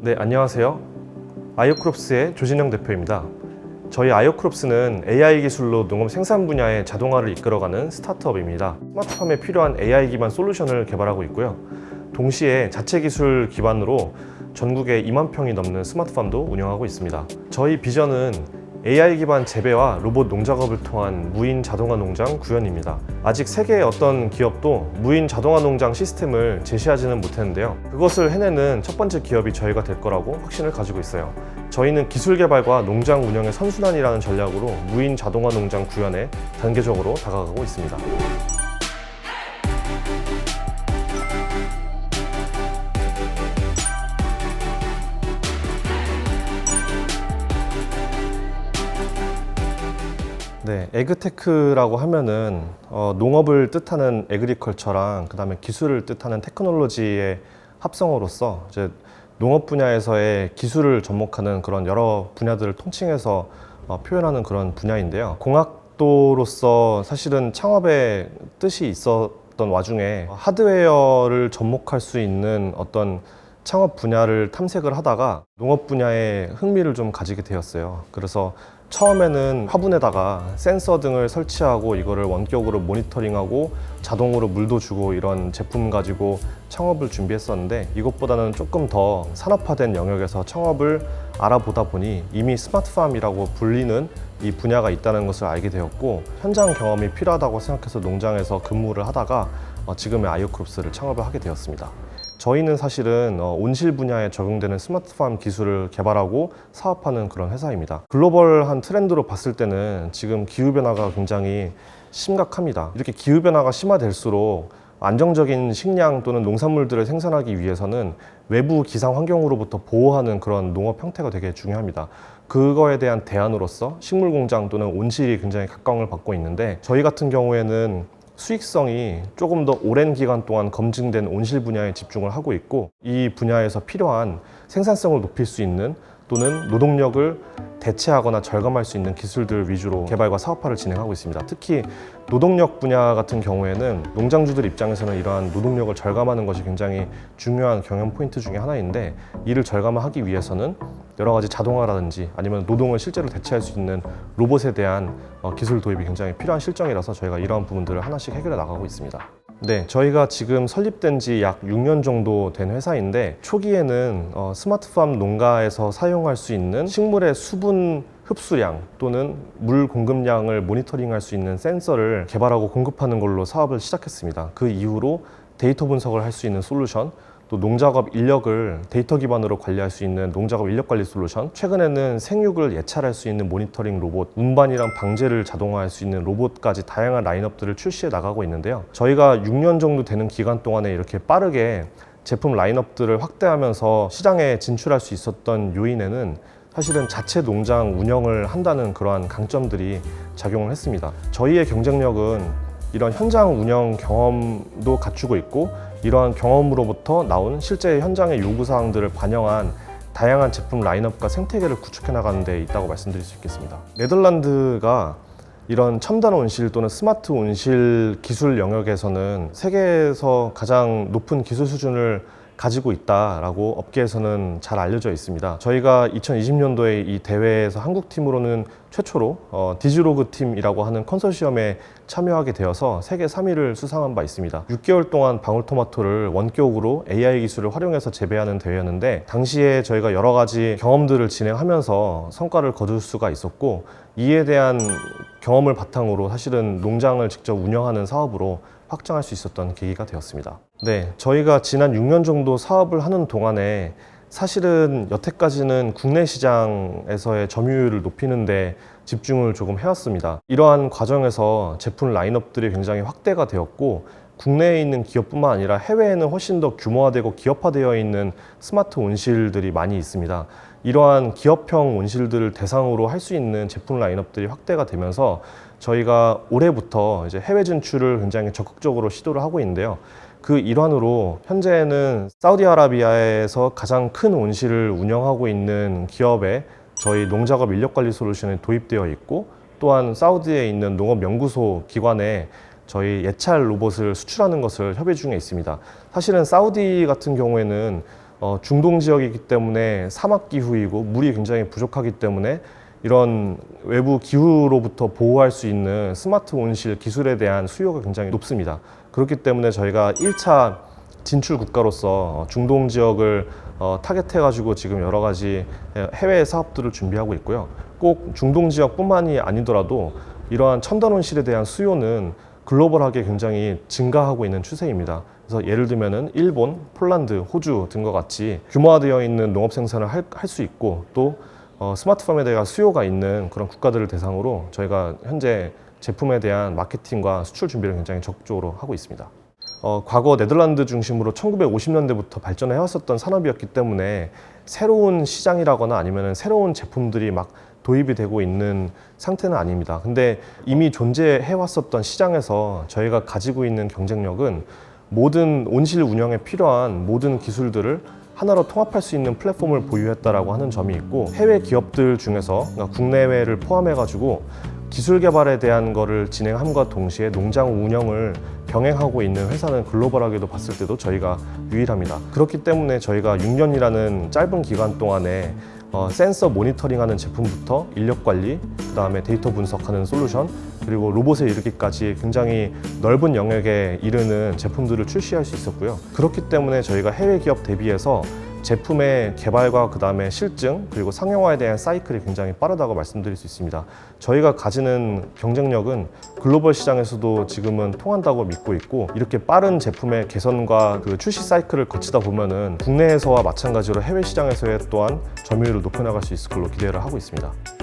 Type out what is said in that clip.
네, 안녕하세요. 아이오크롭스의 조진영 대표입니다. 저희 아이오크롭스는 AI 기술로 농업 생산 분야의 자동화를 이끌어가는 스타트업입니다. 스마트팜에 필요한 AI 기반 솔루션을 개발하고 있고요. 동시에 자체 기술 기반으로 전국에 2만 평이 넘는 스마트팜도 운영하고 있습니다. 저희 비전은 AI 기반 재배와 로봇 농작업을 통한 무인 자동화 농장 구현입니다. 아직 세계의 어떤 기업도 무인 자동화 농장 시스템을 제시하지는 못했는데요. 그것을 해내는 첫 번째 기업이 저희가 될 거라고 확신을 가지고 있어요. 저희는 기술 개발과 농장 운영의 선순환이라는 전략으로 무인 자동화 농장 구현에 단계적으로 다가가고 있습니다. 네, 에그테크라고 하면은 어, 농업을 뜻하는 에그리컬처랑 그다음에 기술을 뜻하는 테크놀로지의 합성어로서 이제 농업 분야에서의 기술을 접목하는 그런 여러 분야들을 통칭해서 어, 표현하는 그런 분야인데요. 공학도로서 사실은 창업의 뜻이 있었던 와중에 하드웨어를 접목할 수 있는 어떤 창업 분야를 탐색을 하다가 농업 분야에 흥미를 좀 가지게 되었어요. 그래서 처음에는 화분에다가 센서 등을 설치하고 이거를 원격으로 모니터링하고 자동으로 물도 주고 이런 제품 가지고 창업을 준비했었는데 이것보다는 조금 더 산업화된 영역에서 창업을 알아보다 보니 이미 스마트팜이라고 불리는 이 분야가 있다는 것을 알게 되었고 현장 경험이 필요하다고 생각해서 농장에서 근무를 하다가 어, 지금의 아이오크롭스를 창업을 하게 되었습니다. 저희는 사실은 어, 온실 분야에 적용되는 스마트팜 기술을 개발하고 사업하는 그런 회사입니다. 글로벌한 트렌드로 봤을 때는 지금 기후변화가 굉장히 심각합니다. 이렇게 기후변화가 심화될수록 안정적인 식량 또는 농산물들을 생산하기 위해서는 외부 기상 환경으로부터 보호하는 그런 농업 형태가 되게 중요합니다. 그거에 대한 대안으로서 식물 공장 또는 온실이 굉장히 각광을 받고 있는데 저희 같은 경우에는 수익성이 조금 더 오랜 기간 동안 검증된 온실 분야에 집중을 하고 있고 이 분야에서 필요한 생산성을 높일 수 있는 또는 노동력을 대체하거나 절감할 수 있는 기술들 위주로 개발과 사업화를 진행하고 있습니다. 특히 노동력 분야 같은 경우에는 농장주들 입장에서는 이러한 노동력을 절감하는 것이 굉장히 중요한 경영 포인트 중에 하나인데 이를 절감하기 위해서는 여러 가지 자동화라든지 아니면 노동을 실제로 대체할 수 있는 로봇에 대한 어, 기술 도입이 굉장히 필요한 실정이라서 저희가 이러한 부분들을 하나씩 해결해 나가고 있습니다. 네, 저희가 지금 설립된 지 약 6년 정도 된 회사인데 초기에는 어, 스마트팜 농가에서 사용할 수 있는 식물의 수분 흡수량 또는 물 공급량을 모니터링할 수 있는 센서를 개발하고 공급하는 걸로 사업을 시작했습니다. 그 이후로 데이터 분석을 할 수 있는 솔루션, 또 농작업 인력을 데이터 기반으로 관리할 수 있는 농작업 인력 관리 솔루션, 최근에는 생육을 예찰할 수 있는 모니터링 로봇, 운반이랑 방제를 자동화할 수 있는 로봇까지 다양한 라인업들을 출시해 나가고 있는데요. 저희가 6년 정도 되는 기간 동안에 이렇게 빠르게 제품 라인업들을 확대하면서 시장에 진출할 수 있었던 요인에는 사실은 자체 농장 운영을 한다는 그러한 강점들이 작용을 했습니다. 저희의 경쟁력은 이런 현장 운영 경험도 갖추고 있고 이러한 경험으로부터 나온 실제 현장의 요구 사항들을 반영한 다양한 제품 라인업과 생태계를 구축해 나가는 데 있다고 말씀드릴 수 있겠습니다. 네덜란드가 이런 첨단 온실 또는 스마트 온실 기술 영역에서는 세계에서 가장 높은 기술 수준을 가지고 있다라고 업계에서는 잘 알려져 있습니다. 저희가 2020년도에 이 대회에서 한국 팀으로는 최초로 어, 디지로그 팀이라고 하는 컨소시엄에 참여하게 되어서 세계 3위를 수상한 바 있습니다. 6개월 동안 방울토마토를 원격으로 AI 기술을 활용해서 재배하는 대회였는데 당시에 저희가 여러 가지 경험들을 진행하면서 성과를 거둘 수가 있었고 이에 대한 경험을 바탕으로 사실은 농장을 직접 운영하는 사업으로 확장할 수 있었던 계기가 되었습니다. 네, 저희가 지난 6년 정도 사업을 하는 동안에 사실은 여태까지는 국내 시장에서의 점유율을 높이는데 집중을 조금 해왔습니다. 이러한 과정에서 제품 라인업들이 굉장히 확대가 되었고 국내에 있는 기업뿐만 아니라 해외에는 훨씬 더 규모화되고 기업화되어 있는 스마트 온실들이 많이 있습니다. 이러한 기업형 온실들을 대상으로 할 수 있는 제품 라인업들이 확대가 되면서 저희가 올해부터 이제 해외 진출을 굉장히 적극적으로 시도를 하고 있는데요. 그 일환으로 현재는 사우디아라비아에서 가장 큰 온실을 운영하고 있는 기업에 저희 농작업 인력 관리 솔루션이 도입되어 있고 또한 사우디에 있는 농업 연구소 기관에 저희 예찰 로봇을 수출하는 것을 협의 중에 있습니다. 사실은 사우디 같은 경우에는 어, 중동 지역이기 때문에 사막 기후이고 물이 굉장히 부족하기 때문에 이런 외부 기후로부터 보호할 수 있는 스마트 온실 기술에 대한 수요가 굉장히 높습니다. 그렇기 때문에 저희가 1차 진출 국가로서 어, 중동 지역을 어, 타겟해 가지고 지금 여러 가지 해외 사업들을 준비하고 있고요. 꼭 중동 지역뿐만이 아니더라도 이러한 첨단 온실에 대한 수요는 글로벌하게 굉장히 증가하고 있는 추세입니다. 그래서 예를 들면은 일본, 폴란드, 호주 등과 같이 규모화되어 있는 농업 생산을 할 수 있고 또 어, 스마트팜에 대한 수요가 있는 그런 국가들을 대상으로 저희가 현재 제품에 대한 마케팅과 수출 준비를 굉장히 적극적으로 하고 있습니다. 어, 과거 네덜란드 중심으로 1950년대부터 발전해 왔었던 산업이었기 때문에 새로운 시장이라거나 아니면 새로운 제품들이 막 도입이 되고 있는 상태는 아닙니다. 근데 이미 존재해 왔었던 시장에서 저희가 가지고 있는 경쟁력은 모든 온실 운영에 필요한 모든 기술들을 하나로 통합할 수 있는 플랫폼을 보유했다라고 하는 점이 있고 해외 기업들 중에서 그러니까 국내외를 포함해 가지고 기술 개발에 대한 거를 진행함과 동시에 농장 운영을 병행하고 있는 회사는 글로벌하게도 봤을 때도 저희가 유일합니다. 그렇기 때문에 저희가 6년이라는 짧은 기간 동안에 어, 센서 모니터링하는 제품부터 인력 관리, 그 다음에 데이터 분석하는 솔루션, 그리고 로봇에 이르기까지 굉장히 넓은 영역에 이르는 제품들을 출시할 수 있었고요. 그렇기 때문에 저희가 해외 기업 대비해서 제품의 개발과 그 다음에 실증 그리고 상용화에 대한 사이클이 굉장히 빠르다고 말씀드릴 수 있습니다. 저희가 가지는 경쟁력은 글로벌 시장에서도 지금은 통한다고 믿고 있고 이렇게 빠른 제품의 개선과 그 출시 사이클을 거치다 보면은 국내에서와 마찬가지로 해외 시장에서의 또한 점유율을 높여나갈 수 있을 걸로 기대를 하고 있습니다.